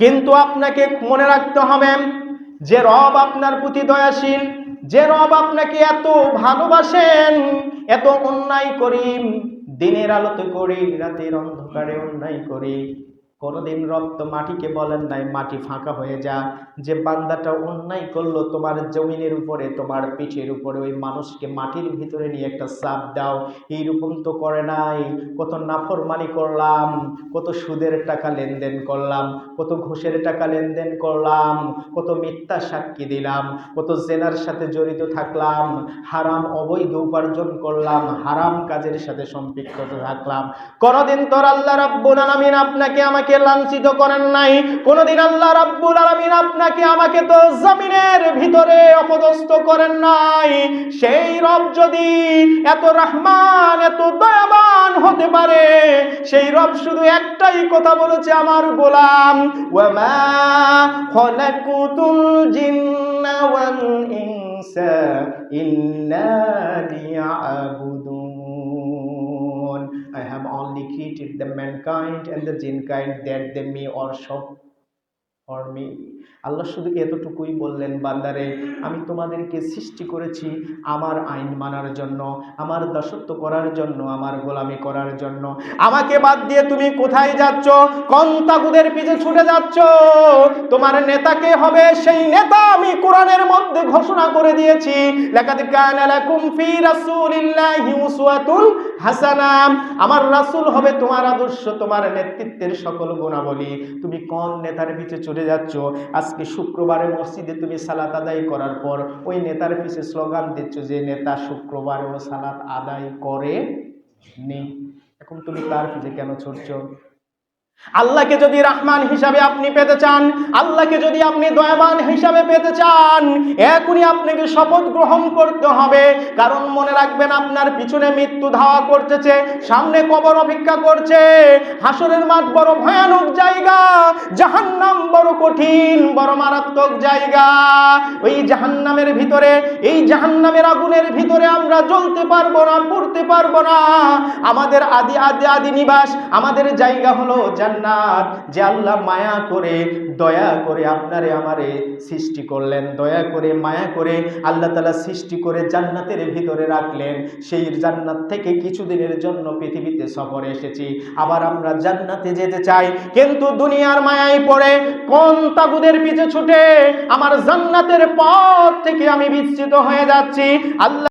কিন্তু আপনাকে মনে রাখতে হবে যে রব আপনার প্রতি দয়াশীল, যে রব আপনাকে এত ভালোবাসেন, এত অন্যায় করিম, দিনের আলোতে করি রাতের অন্ধকারে অন্যায় করি কোনোদিন রব তো মাটিকে বলেন নাই, মাটি ফাঁকা হয়ে যা। যে বান্দাটা অন্যায় করল, তোমার জমিনের উপরে, তোমার পিঠের উপরে, ওই মানুষকে মাটির ভিতরে নিয়ে একটা চাপ দাও। এইরকম তো করে নাই। কত নাফরমানি করলাম, কত সুদের টাকা লেনদেন করলাম, কত ঘুষের টাকা লেনদেন করলাম, কত মিথ্যা সাক্ষী দিলাম, কত জেনার সাথে জড়িত থাকলাম, হারাম অবৈধ উপার্জন করলাম, হারাম কাজের সাথে সম্পৃক্ত থাকলাম। কোনোদিন তোর আল্লাহ রাব্বুল আলামিন আপনাকে আমাকে লাঞ্ছিত করেন নাই কোনোদিন আল্লাহ রাব্বুল আলামিন আপনাকে আমাকে তো জমিনের ভিতরে অপদস্থ করেন নাই সেই রব যদি এত রহমান, এত দয়াবান হতে পারে, সেই রব শুধু একটাই কথা বলেছে আমার গোলাম, ওয়ামা খলাকুতুল জিন্না ওয়াল ইনসা ইল্লা liya'budun. Have only created the mankind and the jinn kind that they may worship for me. আল্লাহ শুধু এতটুকুই বললেন, বান্দারে, আমি তোমাদেরকে সৃষ্টি করেছি আমার আইন মানার জন্য, আমার দাসত্ব করার জন্য, আমার গোলামি করার জন্য। আমাকে বাদ দিয়ে তুমি কোথায় যাচ্ছ? কোন তাগুদের পিছে ছুটে যাচ্ছ। তোমার নেতাকে হবে? সেই নেতা আমি কোরআনের মধ্যে ঘোষণা করে দিয়েছি। লাকাদ কানা লাকুম ফি রাসূলিল্লাহি হাসানা, আমার রাসুল হবে তোমার আদর্শ, তোমার নেতৃত্বের সকল গুণাবলী। তুমি কোন নেতার পিছে চলে যাচ্ছ? আজকে শুক্রবারে মসজিদে তুমি সালাত আদায় করার পর ওই নেতার পিছে স্লোগান দিচ্ছ যে, নেতা শুক্রবারেও সালাত আদায় করে নি। এখন তুমি তার পিছে কেন ছুটছো? আল্লাহকে যদি রাহমান হিসাবে আপনি পেতে চান, আল্লাহকে যদি আপনি দয়াবান হিসাবে পেতে চান, এখনই আপনাকে শপথ গ্রহণ করতে হবে। কারণ মনে রাখবেন, আপনার পিছনে মৃত্যু ধাওয়া করতেছে, সামনে কবর অপেক্ষা করছে। হাসরের মাঠ বড় ভয়ানক জায়গা। জাহান্নাম বড় কঠিন, বড় মারাত্মক জায়গা। ওই জাহান্নামের ভিতরে, এই জাহান্নামের আগুনের ভিতরে আমরা জ্বলতে পারব না, পড়তে পারব না। আমাদের আদি আদি আদি নিবাস, আমাদের জায়গা হলো জান্নাত। যে আল্লাহ মায়া করে, দয়া করে আপনারে আমারে সৃষ্টি করলেন, দয়া করে, মায়া করে আল্লাহ তালা সৃষ্টি করে জান্নাতের ভিতরে রাখলেন। সেই জান্নাত থেকে কিছুদিনের জন্য পৃথিবীতে সফরে এসেছি। আবার আমরা জান্নাতে যেতে চাই, কিন্তু দুনিয়ার মায়ায় পড়ে, কোন তাগুদের পিছে ছুটে, আমার জান্নাতের পথ থেকে আমি বিচ্ছিত হয়ে যাচ্ছি। আল্লাহ